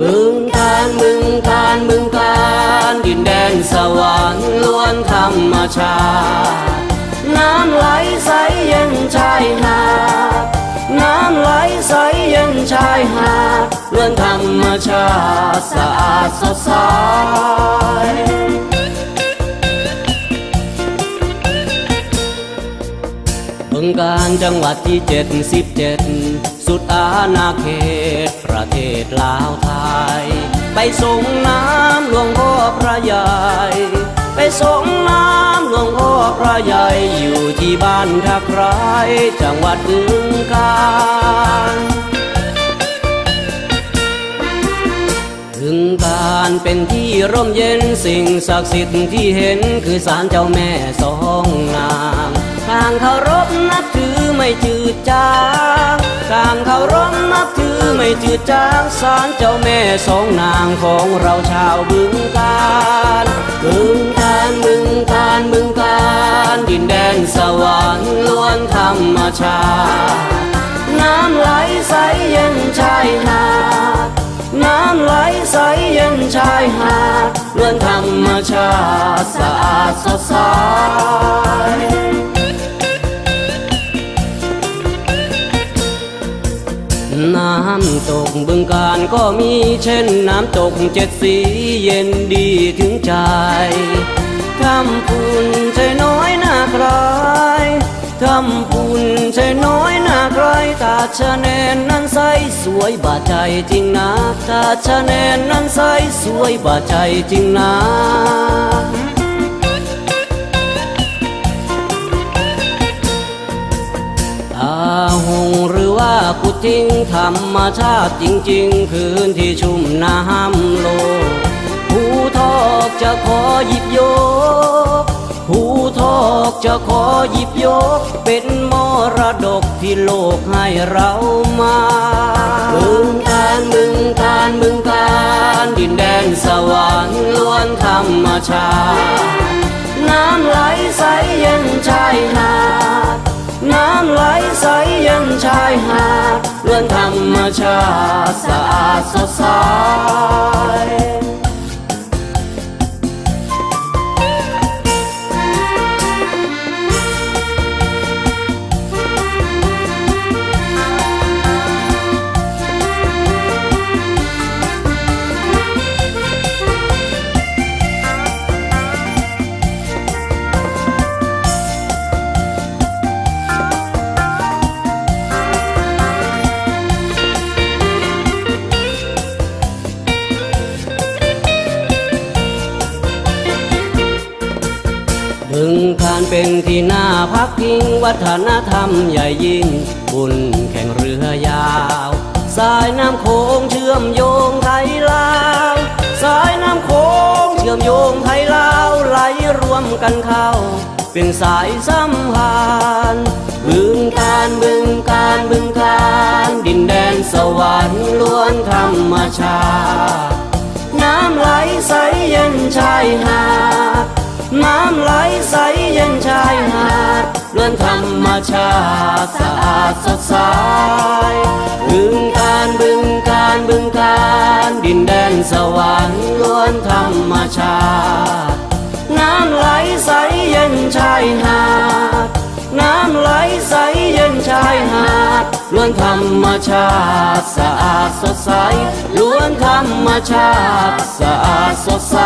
บึงการบึงการบึงการดินแดนสวรรค์ล้วนธรรมชาติน้ำไหลใสเย็นชายหาดน้ำไหลใสเย็นชายหาดล้วนธรรมชาติสะอาดสดใสบึงการจังหวัดที่เจ็ดสิบเจ็ดสุดอาณาเขต ประเทศลาวไทย ไปส่งน้ำหลวงพ่อพระใหญ่ ไปส่งน้ำหลวงพ่อพระใหญ่ อยู่ที่บ้านทักไรจังหวัดบึงการบึงการเป็นที่ร่มเย็นสิ่งศักดิ์สิทธิ์ที่เห็นคือศาลเจ้าแม่สองนางทางเคารพนับถือ ไม่จืดจางทางเคารพนับถือไม่จืดจางศาลเจ้าแม่สองนางของเราชาวบึงการบึงการบึงการบึงการดินแดนสวรรค์ล้วนธรรมชาติน้ำไหลใสเย็นชายหาดน้ำไหลใสเย็นชายหาดล้วนธรรมชาติสะอาดสดใสำตกบึงการก็มีเช่นน้ำตกเจ็ดสีเย็นดีถึงใจทำปุนใช่น้อยหน้าใครทำปุนใช่น้อยหน้าใครตาชะแนนนั้นใสสวยบาดใจจริงนะตาชะแนนนั้นใสสวยบาดใจจริงนะ ว่ากุทิ้งธรรมชาติจริงๆ คืนที่ชุ่มน้ำโลกผู้ทอกจะขอหยิบยกผู้ทอกจะขอหยิบยก เป็นมรดกที่โลกให้เรามาบึงการบึงการบึงการดินแดนสวรรค์ล้วนธรรมชาติน้ำไหลใสเย็น เย็นชายหา มึงการเป็นที่น่าพักพิงวัฒนธรรมใหญ่ยิ่ง บุญแข่งเรือยาว สายน้ำโขงเชื่อมโยงไทยลาว สายน้ำโขงเชื่อมโยงไทยลาวไหลรวมกันเข้า เป็นสายสัมพันธ์บึงการบึงการบึงการดินแดนสวรรค์ล้วนธรรมชาติน้ำไหลใสเย็นชายหาด น้ำไหลใสเย็นชายหาดล้วนธรรมชาติสะอาดสดใสบึงการบึงการบึงการดินแดนสวรรค์ล้วนธรรมชาติน้ำไหลใสเย็นชายหาดน้ำไหลใสเย็นชายหาดล้วนธรรมชาติสะอาดสดใสล้วนธรรมชาติสะอาดสดใส